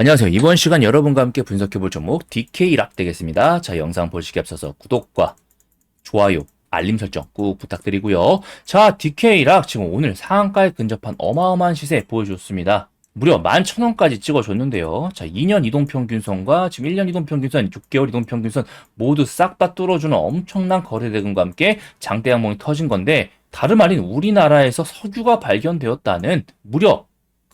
안녕하세요. 이번 시간 여러분과 함께 분석해볼 종목 DK락 되겠습니다. 자, 영상 보시기 앞서서 구독과 좋아요, 알림 설정 꾹 부탁드리고요. 자, DK락 지금 오늘 상한가에 근접한 어마어마한 시세 보여줬습니다. 무려 11,000원까지 찍어줬는데요. 자, 2년 이동평균선과 지금 1년 이동평균선, 6개월 이동평균선 모두 싹 다 뚫어주는 엄청난 거래대금과 함께 장대 항목이 터진 건데 다름 아닌 우리나라에서 석유가 발견되었다는 무려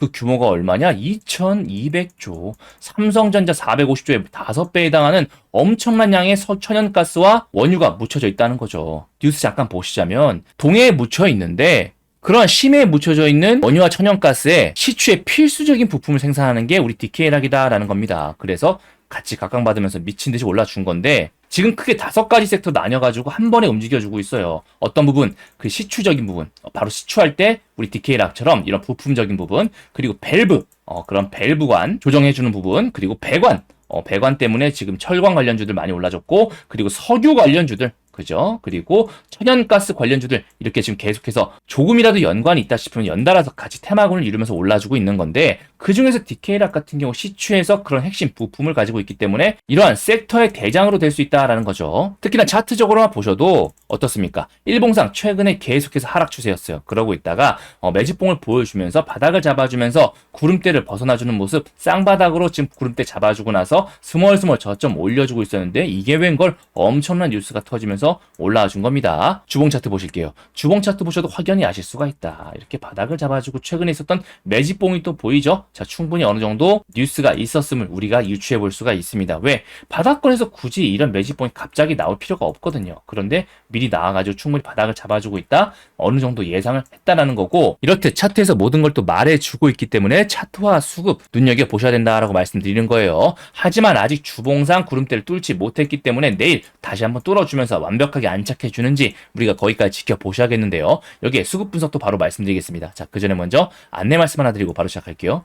그 규모가 얼마냐? 2200조. 삼성전자 450조의 5배에 해당하는 엄청난 양의 서- 천연가스와 원유가 묻혀져 있다는 거죠. 뉴스 잠깐 보시자면 동해에 묻혀 있는데 그러한 심해에 묻혀져 있는 원유와 천연가스에 시추의 필수적인 부품을 생산하는 게 우리 DK락이다라는 겁니다. 그래서 같이 각광받으면서 미친 듯이 올라준 건데 지금 크게 다섯 가지 섹터 나뉘어가지고 한 번에 움직여주고 있어요. 어떤 부분, 그 시추적인 부분, 어, 바로 시추할 때 우리 DK락처럼 이런 부품적인 부분, 그리고 밸브, 어, 그런 밸브관 조정해주는 부분, 그리고 배관, 어, 배관 때문에 지금 철광 관련주들 많이 올라졌고, 그리고 석유 관련주들, 그죠? 그리고 천연가스 관련주들 이렇게 지금 계속해서 조금이라도 연관이 있다 싶으면 연달아서 같이 테마군을 이루면서 올라주고 있는 건데 그 중에서 DK락 같은 경우 시추에서 그런 핵심 부품을 가지고 있기 때문에 이러한 섹터의 대장으로 될 수 있다라는 거죠. 특히나 차트적으로만 보셔도 어떻습니까? 일봉상 최근에 계속해서 하락 추세였어요. 그러고 있다가 어, 매집봉을 보여주면서 바닥을 잡아주면서 구름대를 벗어나주는 모습 쌍바닥으로 지금 구름대 잡아주고 나서 스멀스멀 저점 올려주고 있었는데 이게 웬걸 엄청난 뉴스가 터지면서 올라와 준 겁니다. 주봉 차트 보실게요. 주봉 차트 보셔도 확연히 아실 수가 있다. 이렇게 바닥을 잡아주고 최근에 있었던 매집봉이 또 보이죠? 자, 충분히 어느 정도 뉴스가 있었음을 우리가 유추해 볼 수가 있습니다. 왜? 바닥권에서 굳이 이런 매집봉이 갑자기 나올 필요가 없거든요. 그런데 미리 나와가지고 충분히 바닥을 잡아주고 있다. 어느 정도 예상을 했다라는 거고 이렇듯 차트에서 모든 걸 또 말해주고 있기 때문에 차트와 수급 눈여겨 보셔야 된다라고 말씀드리는 거예요. 하지만 아직 주봉상 구름대를 뚫지 못했기 때문에 내일 다시 한번 뚫어주면서 완벽하게 안착해 주는지 우리가 거기까지 지켜보셔야겠는데요. 여기에 수급 분석도 바로 말씀드리겠습니다. 자, 그 전에 먼저 안내 말씀 하나 드리고 바로 시작할게요.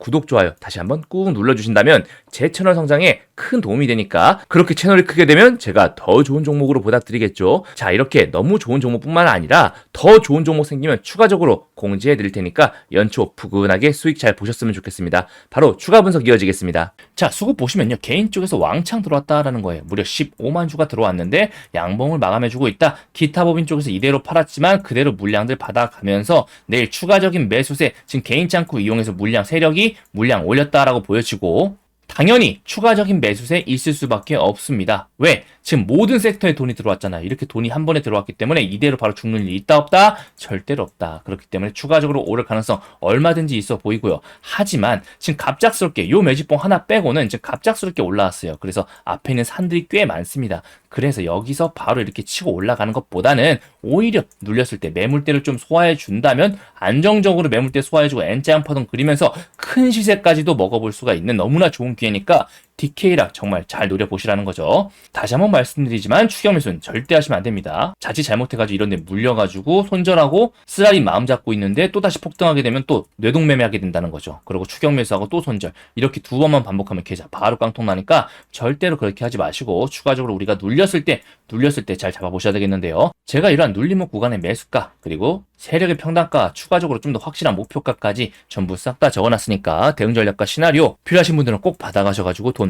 구독 좋아요 다시 한번 꾹 눌러주신다면 제 채널 성장에 큰 도움이 되니까 그렇게 채널이 크게 되면 제가 더 좋은 종목으로 보답드리겠죠. 자 이렇게 너무 좋은 종목뿐만 아니라 더 좋은 종목 생기면 추가적으로 공지해 드릴 테니까 연초 푸근하게 수익 잘 보셨으면 좋겠습니다. 바로 추가 분석 이어지겠습니다. 자 수급 보시면요 개인 쪽에서 왕창 들어왔다라는 거예요. 무려 15만 주가 들어왔는데 양봉을 마감해주고 있다. 기타 법인 쪽에서 이대로 팔았지만 그대로 물량들 받아가면서 내일 추가적인 매수세 지금 개인 창구 이용해서 물량 세력이 물량 올렸다라고 보여지고 당연히 추가적인 매수세 있을 수밖에 없습니다. 왜? 지금 모든 섹터에 돈이 들어왔잖아요. 이렇게 돈이 한 번에 들어왔기 때문에 이대로 바로 죽는 일이 있다 없다? 절대로 없다. 그렇기 때문에 추가적으로 오를 가능성 얼마든지 있어 보이고요. 하지만 지금 갑작스럽게 요 매집봉 하나 빼고는 지금 갑작스럽게 올라왔어요. 그래서 앞에 있는 산들이 꽤 많습니다. 그래서 여기서 바로 이렇게 치고 올라가는 것보다는 오히려 눌렸을 때 매물대를 좀 소화해 준다면 안정적으로 매물대 소화해주고 N자 파동 그리면서 큰 시세까지도 먹어볼 수가 있는 너무나 좋은 기회니까 DK락 정말 잘 노려보시라는 거죠. 다시 한번 말씀드리지만 추격 매수는 절대 하시면 안 됩니다. 자칫 잘못해가지고 이런 데 물려가지고 손절하고 쓰라린 마음 잡고 있는데 또다시 폭등하게 되면 또 뇌동매매하게 된다는 거죠. 그리고 추격 매수하고 또 손절 이렇게 두 번만 반복하면 계좌 바로 깡통 나니까 절대로 그렇게 하지 마시고 추가적으로 우리가 눌렸을 때 눌렸을 때 잘 잡아보셔야 되겠는데요. 제가 이러한 눌림목 구간의 매수가 그리고 세력의 평단가 추가적으로 좀 더 확실한 목표가까지 전부 싹 다 적어놨으니까 대응 전략과 시나리오 필요하신 분들은 꼭 받아가셔가지고 돈